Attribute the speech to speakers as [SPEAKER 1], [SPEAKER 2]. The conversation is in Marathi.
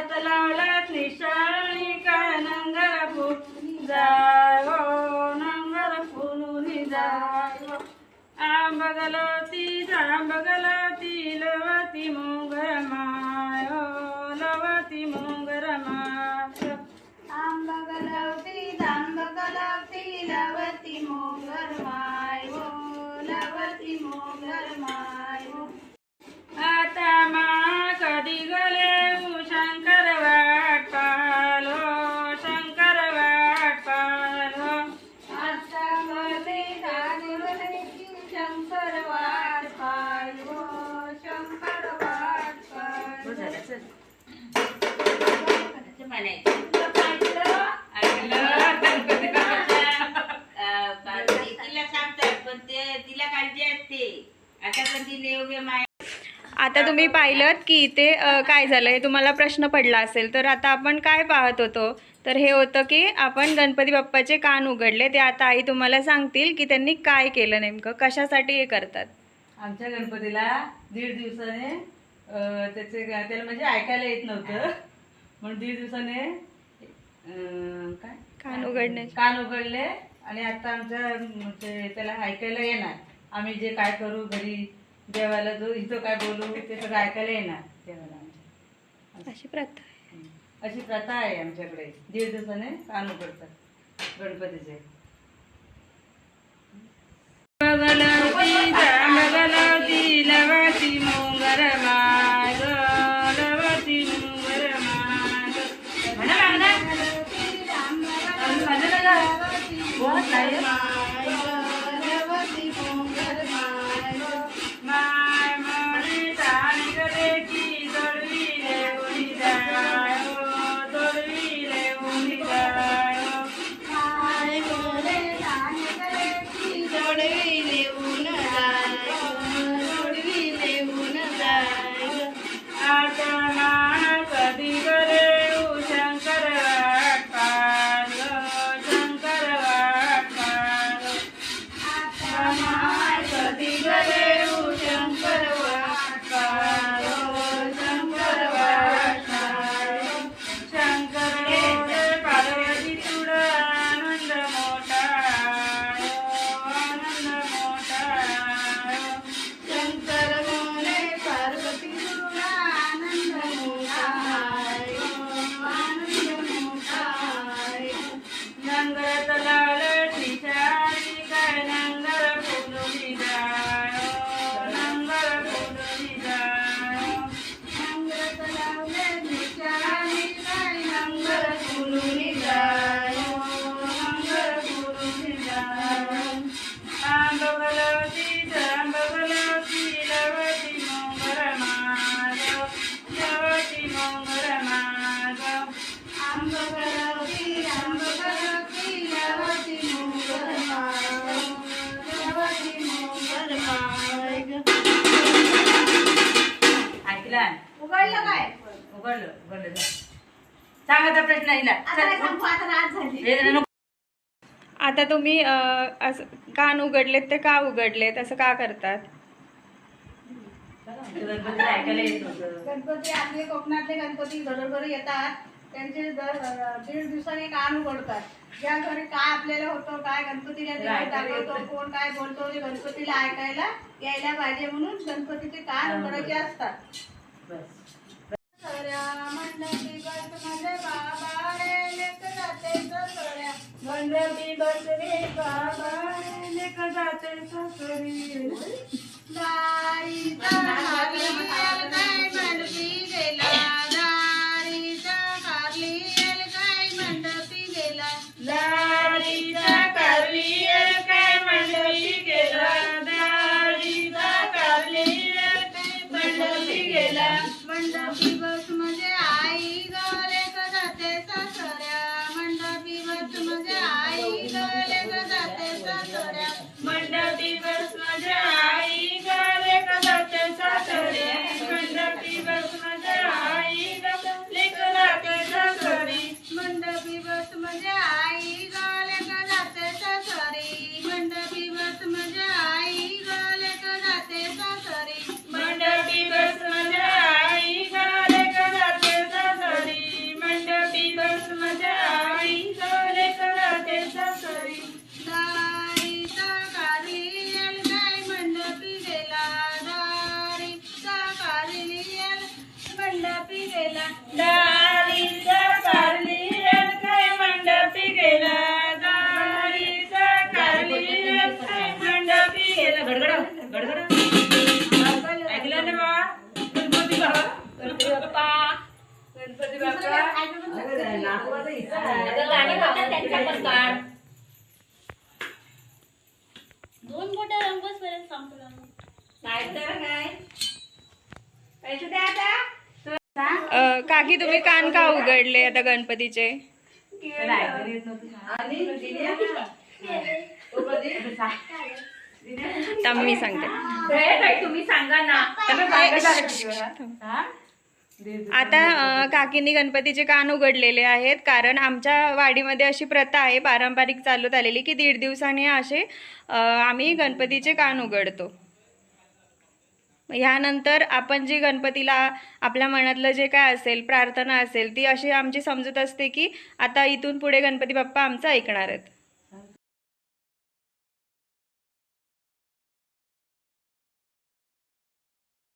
[SPEAKER 1] नंगरात लावला निशाणी काय नंगर फुलूनी जाय हो नंगर फुलूनी जाय हो आंब गलवती लवती मोंगर
[SPEAKER 2] पाय तुला पाहिलं?
[SPEAKER 3] तिला सांगतात पण ते तिला काळजी असते. आता पण ती योग्य माय
[SPEAKER 2] आता तुम्ही पाहिलं की इथे अ, काय झालं हे तुम्हाला प्रश्न पडला असेल तर आता आपण काय पाहत होतो? तर हे होतं की आपण गणपती बाप्पाचे कान उघडले. ते आता आई तुम्हाला सांगतील की त्यांनी काय केलं नेमकं? कशासाठी हे करतात?
[SPEAKER 1] आमच्या गणपतीला दीड दिवसाने त्याचे त्याला म्हणजे ऐकायला येत नव्हतं. म्हणून दीड दिवसाने अं, काय?
[SPEAKER 2] कान उघडणे.
[SPEAKER 1] कान उघडले आणि आता आमच्या म्हणजे त्याला ऐकायला येणार. आम्ही जे काय करू घरी देवाला जो इथं काय बोलू ते सगळं ऐकायला येणार देवाला आमच्या.
[SPEAKER 2] अशी प्रथा आहे.
[SPEAKER 1] अशी प्रथा आहे आमच्याकडे. दीड दिवसाने कान उघडतात गणपतीचे. आता
[SPEAKER 2] उघडलं
[SPEAKER 1] उघडलं जा. सांग आता प्रश्न हिला.
[SPEAKER 2] तुम्ही असं कान उघडलेत ते का उघडलेत? असं का करतात?
[SPEAKER 1] गणपती
[SPEAKER 4] आपले कोकणातले गणपती घरोघरी येतात. त्यांचे दर दीड दिवसांनी कान उघडतात. ज्या घरी काय आपल्याला होतं काय गणपतीला. कोण काय बोलतो ते गणपतीला ऐकायला यायला पाहिजे म्हणून गणपतीचे कान उघडायचे असतात.
[SPEAKER 1] बस
[SPEAKER 4] सऱ्या मंडपी बसमध्ये बाबा रे लेक जाते सऱ्या मंडपी बसले बाबा रे लेक जाते ससरी. दारीचा खाली काय गेला? दारीचा खाली काय मंडपी गेला?
[SPEAKER 1] गणपती बाप्पा अगं, नातवाचं इथं आहे.
[SPEAKER 3] गाणी म्हणतात त्यांच्या पण काढ.
[SPEAKER 4] दोन रंगच संपला
[SPEAKER 3] नाहीतर काय
[SPEAKER 1] पैसे द्या आता
[SPEAKER 2] अ, काकी तुम्ही कान का उघडले आता गणपतीचे.
[SPEAKER 1] आणि दिल्या ना.
[SPEAKER 2] मी सांगते
[SPEAKER 3] तुम्ही सांगा ना?
[SPEAKER 1] हा?
[SPEAKER 2] आता काकींनी गणपतीचे कान उघडलेले आहेत कारण आमच्या वाडीमध्ये अशी प्रथा आहे पारंपरिक चालत आलेली की दीड दिवसाने असे आम्ही गणपतीचे कान उघडतो. ह्यानंतर आपण जी गणपतीला आपल्या मनातलं जे काय असेल प्रार्थना असेल ती अशी आमची समजूत असते की आता इथून पुढे गणपती बाप्पा आमचं ऐकणार आहेत.